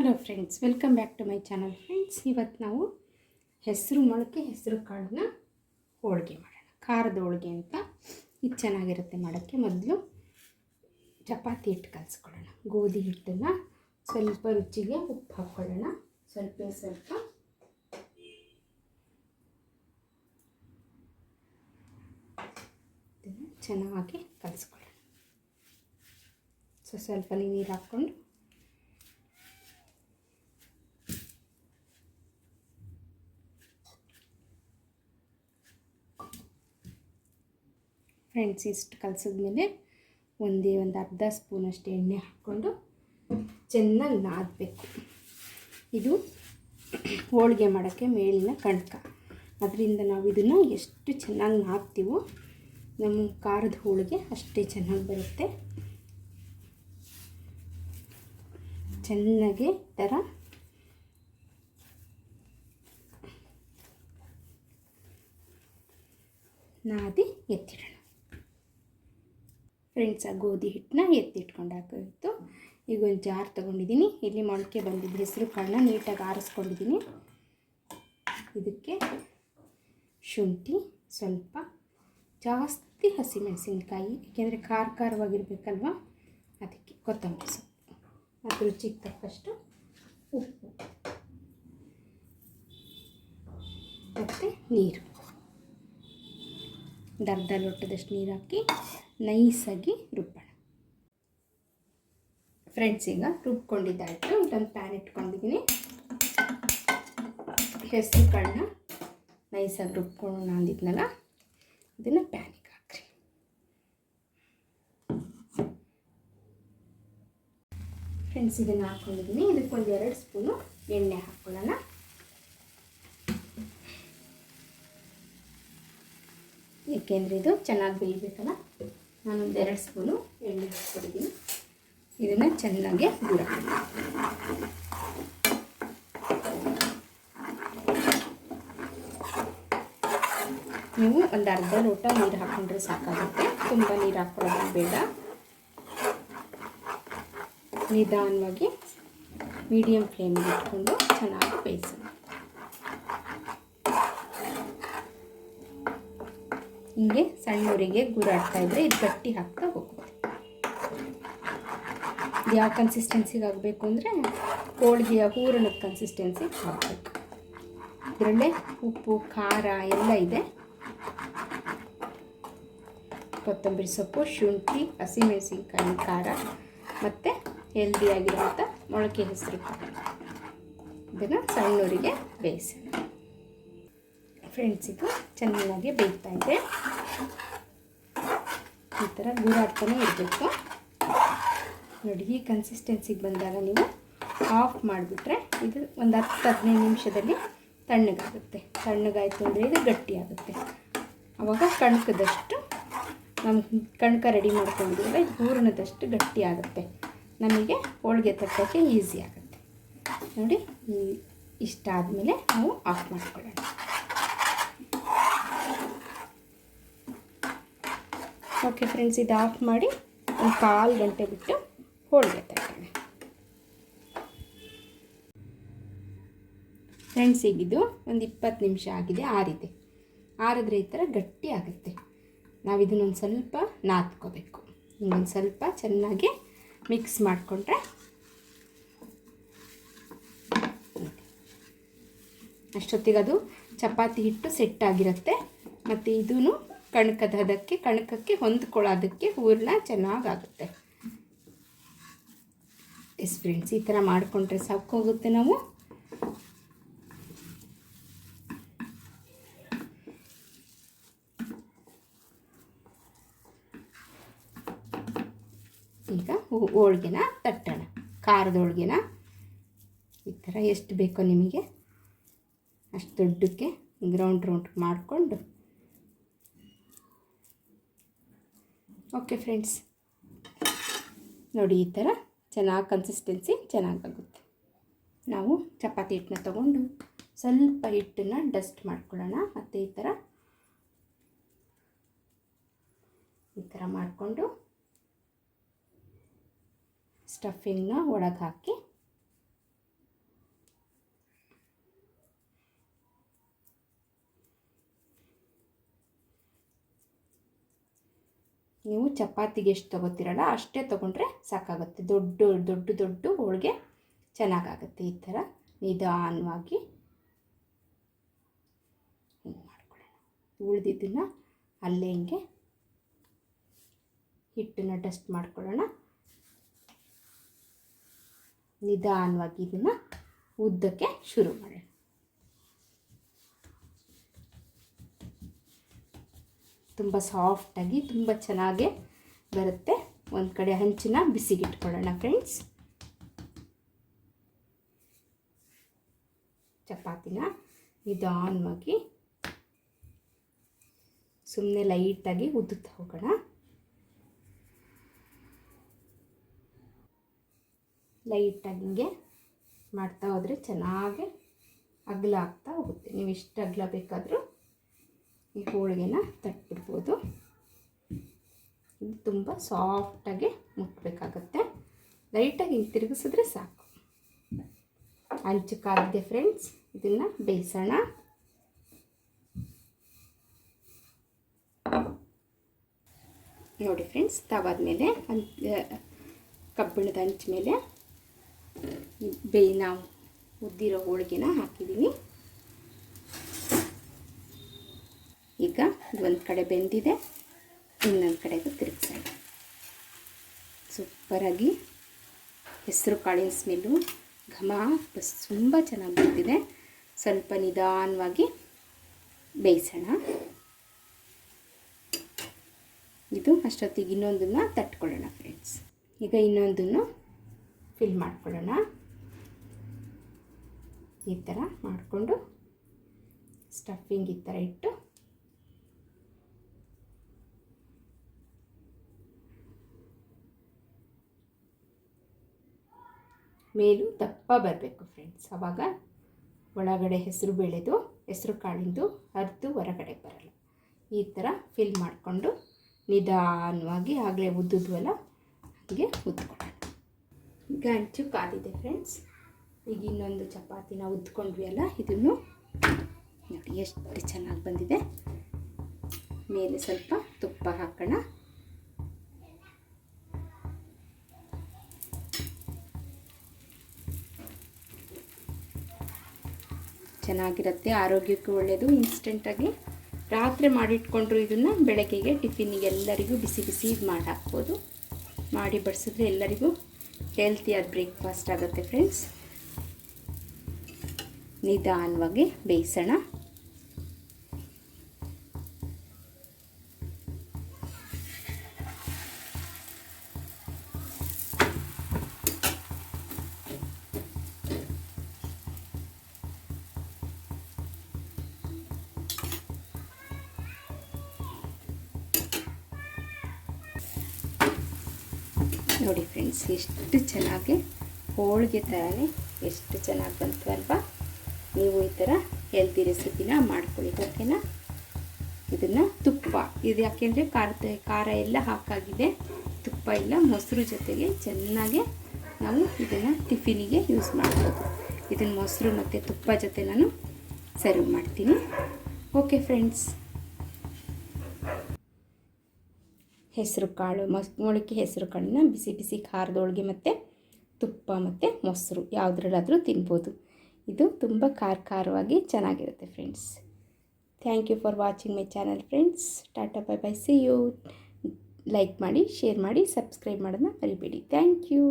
Hello friends welcome back to my channel friends ಇವತ್ತು ನಾವು ಹೆಸರು ಮೊಳಕೆ, ಹೆಸರು ಕಾಳನ್ನ ಹೋಳಿಗೆ ಮಾಡೋಣ. ಖಾರದ ಹೋಳಿಗೆ ಅಂತ. ಇದು ಚೆನ್ನಾಗಿರುತ್ತೆ ಮಾಡೋಕ್ಕೆ. ಮೊದಲು ಚಪಾತಿ ಹಿಟ್ಟು ಕಲಿಸ್ಕೊಳ್ಳೋಣ. ಗೋಧಿ ಹಿಟ್ಟನ್ನು ಸ್ವಲ್ಪ ರುಚಿಗೆ ಉಪ್ಪು ಹಾಕ್ಕೊಳ್ಳೋಣ. ಸ್ವಲ್ಪ ಸ್ವಲ್ಪ. ಚೆನ್ನಾಗಿ ಕಲಿಸ್ಕೊಳ್ಳೋಣ. ಸೊ, ಸ್ವಲ್ಪ ನೀರು ಹಾಕ್ಕೊಂಡು ಫ್ರೆಂಡ್ಸ್ ಇಷ್ಟು ಕಲಸಿದ್ಮೇಲೆ ಒಂದೇ ಒಂದು ಅರ್ಧ ಸ್ಪೂನಷ್ಟು ಎಣ್ಣೆ ಹಾಕ್ಕೊಂಡು ಚೆನ್ನಾಗಿ ನಾದಬೇಕು. ಇದು ಹೋಳಿಗೆ ಮಾಡೋಕ್ಕೆ ಮೇಲಿನ ಕಣಕ. ಅದರಿಂದ ನಾವು ಇದನ್ನು ಎಷ್ಟು ಚೆನ್ನಾಗಿ ನಾದ್ತೀವೋ ನಮ್ಮ ಖಾರದ ಹೋಳಿಗೆ ಅಷ್ಟೇ ಚೆನ್ನಾಗಿ ಬರುತ್ತೆ. ಚೆನ್ನಾಗಿ ಥರ ನಾದಿ ಎತ್ತಿಡೋಣ. ಫ್ರೆಂಡ್ಸ್ ಆ ಗೋಧಿ ಹಿಟ್ಟನ್ನ ಎತ್ತಿಟ್ಕೊಂಡಾಗಿತ್ತು ಈಗ ಒಂದು ಜಾರ್ ತೊಗೊಂಡಿದ್ದೀನಿ. ಇಲ್ಲಿ ಮೊಳಕೆ ಬಂದಿದ್ದು ಹೆಸರು ಕಾಳನ್ನ ನೀಟಾಗಿ ಆರಿಸ್ಕೊಂಡಿದ್ದೀನಿ. ಇದಕ್ಕೆ ಶುಂಠಿ, ಸ್ವಲ್ಪ ಜಾಸ್ತಿ ಹಸಿಮೆಣಸಿನ್ಕಾಯಿ ಏಕೆಂದರೆ ಖಾರ ಖಾರವಾಗಿರ್ಬೇಕಲ್ವ? ಅದಕ್ಕೆ ಕೊತ್ತಂಬರಿ ಸೊಪ್ಪು. ಮತ್ತು ರುಚಿಗೆ ತಕ್ಕಷ್ಟು ಉಪ್ಪು. ಮತ್ತು ನೀರು. ಅರ್ಧ ಲೋಟದಷ್ಟು ನೀರು ಹಾಕಿ ನೈಸಾಗಿ ರುಬ್ಬೋಣ. ಫ್ರೆಂಡ್ಸ್ ಈಗ ರುಬ್ಕೊಂಡಿದ್ದಾಯಿತು. ಇಲ್ಲೊಂದು ಪ್ಯಾನ್ ಇಟ್ಕೊಂಡಿದ್ದೀನಿ. ಹೆಸರು ಕಾಳನ್ನ ನೈಸಾಗಿ ರುಬ್ಕೊಳ್ಳೋಣ ಅಂದಿದ್ನಲ್ಲ? ಇದನ್ನು ಪ್ಯಾನಿಗೆ ಹಾಕ್ರಿ. ಫ್ರೆಂಡ್ಸ್ ಇದನ್ನು ಹಾಕ್ಕೊಂಡಿದ್ದೀನಿ. ಇದಕ್ಕೊಂದು ಎರಡು ಸ್ಪೂನು ಎಣ್ಣೆ ಹಾಕ್ಕೊಳ್ಳೋಣ. ಏಕೆಂದರೆ ಇದು ಚೆನ್ನಾಗಿ ಬೇಯಬೇಕಲ್ಲ ನಾನೊಂದು ಎರಡು ಸ್ಪೂನು ಎಣ್ಣೆ ಹಾಕ್ಕೊಂಡಿದ್ದೀನಿ ಇದನ್ನು ಚೆನ್ನಾಗಿ ದೂರ ನೀವು ಒಂದು ಅರ್ಧ ಲೋಟ ನೀರು ಹಾಕ್ಕೊಂಡ್ರೆ ಸಾಕಾಗುತ್ತೆ. ತುಂಬ ನೀರು ಹಾಕ್ಕೊಳ್ಳೋದು ಬೇಡ. ನಿಧಾನವಾಗಿ ಮೀಡಿಯಮ್ ಫ್ಲೇಮಿಗೆ ಇಟ್ಕೊಂಡು ಚೆನ್ನಾಗಿ ಬೇಯಿಸಿ ಹಿಂಗೆ ಸಣ್ಣವರಿಗೆ ಗುರಾಡ್ತಾ ಇದ್ದರೆ ಇದು ಗಟ್ಟಿ ಹಾಕ್ತಾ ಹೋಗುತ್ತೆ. ಯಾವ ಕನ್ಸಿಸ್ಟೆನ್ಸಿಗೆ ಆಗಬೇಕು ಅಂದರೆ ಹೋಳಿಗೆಯ ಹೂರಣದ ಕನ್ಸಿಸ್ಟೆನ್ಸಿಗೆ ಹಾಕಬೇಕು ಇದರಲ್ಲೇ ಉಪ್ಪು, ಖಾರ ಎಲ್ಲ ಇದೆ. ಕೊತ್ತಂಬರಿ ಸೊಪ್ಪು, ಶುಂಠಿ, ಹಸಿಮೆಣಸಿನಕಾಯಿ, ಖಾರ ಮತ್ತು ಹೆಲ್ದಿಯಾಗಿರುವಂಥ ಮೊಳಕೆ ಹೆಸರು ಇದನ್ನು ಸಣ್ಣವರಿಗೆ ಬೇಯಿಸೋಣ. ಫ್ರೆಂಡ್ಸ್ ಇದು ಚೆನ್ನಾಗಿ ಬೇಯ್ತಾ ಇದೆ. ಈ ಥರ ಗೂರಾಡ್ತಾನೆ ಇರಬೇಕು. ನೋಡಿ, ಈ ಕನ್ಸಿಸ್ಟೆನ್ಸಿಗೆ ಬಂದಾಗ ನೀವು ಆಫ್ ಮಾಡಿಬಿಟ್ರೆ ಇದು ಒಂದು ಹತ್ತು ಹದಿನೈದು ನಿಮಿಷದಲ್ಲಿ ತಣ್ಣಗಾಗುತ್ತೆ. ತಣ್ಣಗಾಯಿತು ಅಂದರೆ ಇದು ಗಟ್ಟಿಯಾಗುತ್ತೆ ಆವಾಗ ಕಣಕದಷ್ಟು ನಮ್ಮ ಕಣಕ ರೆಡಿ ಮಾಡ್ಕೊಂಡಿದ್ರೆ ಇದು ಹೂರಣದಷ್ಟು ಗಟ್ಟಿ ಆಗುತ್ತೆ. ನಮಗೆ ಹೋಳಿಗೆ ತಟ್ಟೋಕ್ಕೆ ಈಸಿ ಆಗುತ್ತೆ. ನೋಡಿ ಇಷ್ಟ ಆದಮೇಲೆ ನಾವು ಆಫ್ ಮಾಡ್ಕೊಳ್ಳೋಣ. ಓಕೆ ಫ್ರೆಂಡ್ಸ್, ಇದು ಆಫ್ ಮಾಡಿ ಒಂದು ಕಾಲು ಗಂಟೆ ಬಿಟ್ಟು ಹೋಳಿಗೆ ತಗೊಳ್ಳಿ ಫ್ರೆಂಡ್ಸ್ ಈಗಿದು ಒಂದು ಇಪ್ಪತ್ತು ನಿಮಿಷ ಆಗಿದೆ, ಆರಿದೆ. ಆರಿದ್ರೆ ಈ ಥರ ಗಟ್ಟಿ ಆಗುತ್ತೆ. ನಾವು ಇದನ್ನೊಂದು ಸ್ವಲ್ಪ ನಾದ್ಕೋಬೇಕು. ಇನ್ನೊಂದು ಸ್ವಲ್ಪ ಚೆನ್ನಾಗಿ ಮಿಕ್ಸ್ ಮಾಡಿಕೊಂಡ್ರೆ ಅಷ್ಟೊತ್ತಿಗೆ ಅದು ಚಪಾತಿ ಹಿಟ್ಟು ಸೆಟ್ ಆಗಿರುತ್ತೆ. ಮತ್ತು ಇದೂ ಕಣಕದ ಹದಕ್ಕೆ, ಕಣಕಕ್ಕೆ ಹೊಂದ್ಕೊಳ್ಳೋದಕ್ಕೆ ಹೂರಣ ಚೆನ್ನಾಗಾಗುತ್ತೆ. ಎಸ್ ಫ್ರೆಂಡ್ಸ್ ಈ ಥರ ಮಾಡಿಕೊಂಡ್ರೆ ಸಾಕೋಗುತ್ತೆ ನಾವು. ಈಗ ಹೋಳ್ಗೆನ ತಟ್ಟೋಣ. ಖಾರದ ಹೋಳ್ಗೆನ. ಈ ಥರ ಎಷ್ಟು ಬೇಕೋ ನಿಮಗೆ. ಅಷ್ಟು ದೊಡ್ಡಕ್ಕೆ ಗ್ರೌಂಡ್ ರೌಂಡ್ ಮಾಡಿಕೊಂಡು ಓಕೆ ಫ್ರೆಂಡ್ಸ್ ನೋಡಿ, ಈ ಥರ ಚೆನ್ನಾಗಿ ಕನ್ಸಿಸ್ಟೆನ್ಸಿ ಚೆನ್ನಾಗಾಗುತ್ತೆ ನಾವು ಚಪಾತಿ ಹಿಟ್ಟನ್ನ ತಗೊಂಡು ಸ್ವಲ್ಪ ಹಿಟ್ಟನ್ನು ಡಸ್ಟ್ ಮಾಡ್ಕೊಳ್ಳೋಣ. ಮತ್ತು ಈ ಥರ ಈ ಥರ ಮಾಡಿಕೊಂಡು ಸ್ಟಫಿಂಗ್ನ ಒಳಗೆ ಹಾಕಿ ನೀವು ಚಪಾತಿಗೆ ಎಷ್ಟು ತೊಗೋತೀರಲ್ಲ ಅಷ್ಟೇ ತೊಗೊಂಡ್ರೆ ಸಾಕಾಗುತ್ತೆ. ದೊಡ್ಡ ದೊಡ್ಡ ದೊಡ್ಡ ಹೋಳಿಗೆ ಚೆನ್ನಾಗಾಗುತ್ತೆ ಈ ಥರ. ನಿಧಾನವಾಗಿ ಹಿಂಗೆ ಮಾಡ್ಕೊಳ್ಳೋಣ. ಉಳಿದಿದ್ದನ್ನು ಅಲ್ಲೇ ಹಿಂಗೆ ಹಿಟ್ಟನ್ನು ಡಸ್ಟ್ ಮಾಡ್ಕೊಳ್ಳೋಣ. ನಿಧಾನವಾಗಿ ಇದನ್ನು ಉದ್ದಕ್ಕೆ ಶುರು ಮಾಡೋಣ. ತುಂಬ ಸಾಫ್ಟಾಗಿ ತುಂಬ ಚೆನ್ನಾಗಿ ಬರುತ್ತೆ. ಒಂದು ಕಡೆ ಹಂಚಿನ ಬಿಸಿಗಿಟ್ಕೊಳ್ಳೋಣ ಫ್ರೆಂಡ್ಸ್ ಚಪಾತಿನ ನಿಧಾನವಾಗಿ ಸುಮ್ಮನೆ ಲೈಟಾಗಿ ಉದ್ದುತ್ತಾ ಹೋಗೋಣ. ಲೈಟಾಗಿ ಹಿಂಗೆ ಮಾಡ್ತಾ ಹೋದರೆ ಚೆನ್ನಾಗಿ ಅಗಲ ಆಗ್ತಾ ಹೋಗುತ್ತೆ. ನೀವು ಎಷ್ಟು ಅಗಲ ಬೇಕಾದರೂ ಈ ಹೋಳಿಗೆನ ತಟ್ಬಿಡ್ಬೋದು ಇದು ತುಂಬ ಸಾಫ್ಟಾಗಿ ಮುಟ್ಬೇಕಾಗತ್ತೆ. ಲೈಟಾಗಿ ಹಿಂಗೆ ತಿರುಗಿಸಿದ್ರೆ ಸಾಕು. ಹಂಚು ಕಾದಿದೆ ಫ್ರೆಂಡ್ಸ್ ಇದನ್ನು ಬೇಯಿಸೋಣ. ನೋಡಿ ಫ್ರೆಂಡ್ಸ್ ತವಾದ ಮೇಲೆ ಕಬ್ಬಿಣದ ಹಂಚ ಮೇಲೆ ಬೇಯಿ ನಾವು ಉದ್ದಿರೋ ಹೋಳಿಗೆನ ಹಾಕಿದ್ದೀನಿ. ಈಗ ಒಂದು ಕಡೆ ಬೆಂದಿದೆ, ಇನ್ನೊಂದು ಕಡೆಗೂ ತಿರುಗಿಸೋಣ ಸೂಪರಾಗಿ ಹೆಸರು ಕಾಳಿನ ಸ್ಮೆಲ್ಲು ಘಮ ತುಂಬ ಚೆನ್ನಾಗಿ ಬಂದಿದೆ. ಸ್ವಲ್ಪ ನಿಧಾನವಾಗಿ ಬೇಯಿಸೋಣ. ಇದು ಅಷ್ಟೊತ್ತಿಗೆ ಇನ್ನೊಂದನ್ನು ತಟ್ಕೊಳ್ಳೋಣ ಫ್ರೆಂಡ್ಸ್ ಈಗ ಇನ್ನೊಂದನ್ನು ಫಿಲ್ ಮಾಡ್ಕೊಳ್ಳೋಣ. ಈ ಥರ ಮಾಡಿಕೊಂಡು ಸ್ಟಫಿಂಗ್ ಈ ಥರ ಇಟ್ಟು ಮೇಲೂ ದಪ್ಪ ಬರಬೇಕು ಫ್ರೆಂಡ್ಸ್ ಆವಾಗ ಒಳಗಡೆ ಹೆಸರು ಬೆಳೆದು, ಹೆಸರು ಕಾಳಿಂದು ಹರಿದು ಹೊರಗಡೆ ಬರಲ್ಲ. ಈ ಥರ ಫಿಲ್ ಮಾಡಿಕೊಂಡು ನಿಧಾನವಾಗಿ ಆಗಲೇ ಉದ್ದಿದ್ವಲ್ಲ ಹಾಗೆ ಉದ್ಕೊಳ್ಳೋಣ ಈಗ ಕಾದಿದೆ ಫ್ರೆಂಡ್ಸ್ ಈಗ ಇನ್ನೊಂದು ಚಪಾತಿನ ಉದ್ಕೊಂಡ್ವಿ ಅಲ್ಲ, ಇದನ್ನು ನೋಡಿ ಎಷ್ಟು ಚೆನ್ನಾಗಿ ಬಂದಿದೆ. ಮೇಲೆ ಸ್ವಲ್ಪ ತುಪ್ಪ ಹಾಕೋಣ. ಚೆನ್ನಾಗಿರುತ್ತೆ, ಆರೋಗ್ಯಕ್ಕೂ ಒಳ್ಳೆಯದು ಇನ್ಸ್ಟೆಂಟಾಗಿ ರಾತ್ರಿ ಮಾಡಿಟ್ಕೊಂಡ್ರು ಇದನ್ನು ಬೆಳಗ್ಗೆಗೆ ಟಿಫಿನಿಗೆ ಎಲ್ಲರಿಗೂ ಬಿಸಿ ಬಿಸಿ ಇದು ಮಾಡಿ ಹಾಕ್ಬೋದು ಮಾಡಿ ಬಡಿಸಿದ್ರೆ ಎಲ್ಲರಿಗೂ ಹೆಲ್ತಿಯಾದ ಬ್ರೇಕ್ಫಾಸ್ಟ್ ಆಗುತ್ತೆ ಫ್ರೆಂಡ್ಸ್ ನಿಧಾನವಾಗಿ ಬೇಯಿಸೋಣ. ನೋಡಿ ಫ್ರೆಂಡ್ಸ್ ಎಷ್ಟು ಚೆನ್ನಾಗಿ ಹೋಳಿಗೆ ಥರನೇ ಎಷ್ಟು ಚೆನ್ನಾಗಿ ಬಂತು ಅಲ್ವಾ? ನೀವು ಈ ಥರ ಹೆಲ್ತಿ ರೆಸಿಪಿನ ಮಾಡ್ಕೊಳ್ಳಿ ಓಕೆನಾ ಇದನ್ನು ತುಪ್ಪ, ಇದು ಯಾಕೆಂದರೆ ಖಾರದ ಖಾರ ಎಲ್ಲ ಹಾಕಾಗಿದೆ. ತುಪ್ಪ ಇಲ್ಲ, ಮೊಸರು ಜೊತೆಗೆ ಚೆನ್ನಾಗಿ ನಾವು ಇದನ್ನು ಟಿಫಿನಿಗೆ ಯೂಸ್ ಮಾಡ್ಬೋದು. ಇದನ್ನು ಮೊಸರು ಮತ್ತು ತುಪ್ಪ ಜೊತೆ ನಾನು ಸರ್ವ್ ಮಾಡ್ತೀನಿ. ಓಕೆ ಫ್ರೆಂಡ್ಸ್ ಹೆಸರು ಕಾಳು, ಮಸ್, ಮೊಳಕೆ ಹೆಸರು ಕಾಳನ್ನ ಬಿಸಿ ಬಿಸಿ ಖಾರದೊಳಗೆ ಮತ್ತು ತುಪ್ಪ ಮತ್ತು ಮೊಸರು ಯಾವುದ್ರಲ್ಲಾದರೂ ತಿನ್ಬೋದು. ಇದು ತುಂಬ ಖಾರ ಖಾರವಾಗಿ ಚೆನ್ನಾಗಿರುತ್ತೆ friends thank you for watching my channel friends tata bye bye see you like ಮಾಡಿ ಶೇರ್ ಮಾಡಿ ಸಬ್ಸ್ಕ್ರೈಬ್ ಮಾಡೋದನ್ನ ಮರಿಬೇಡಿ. Thank you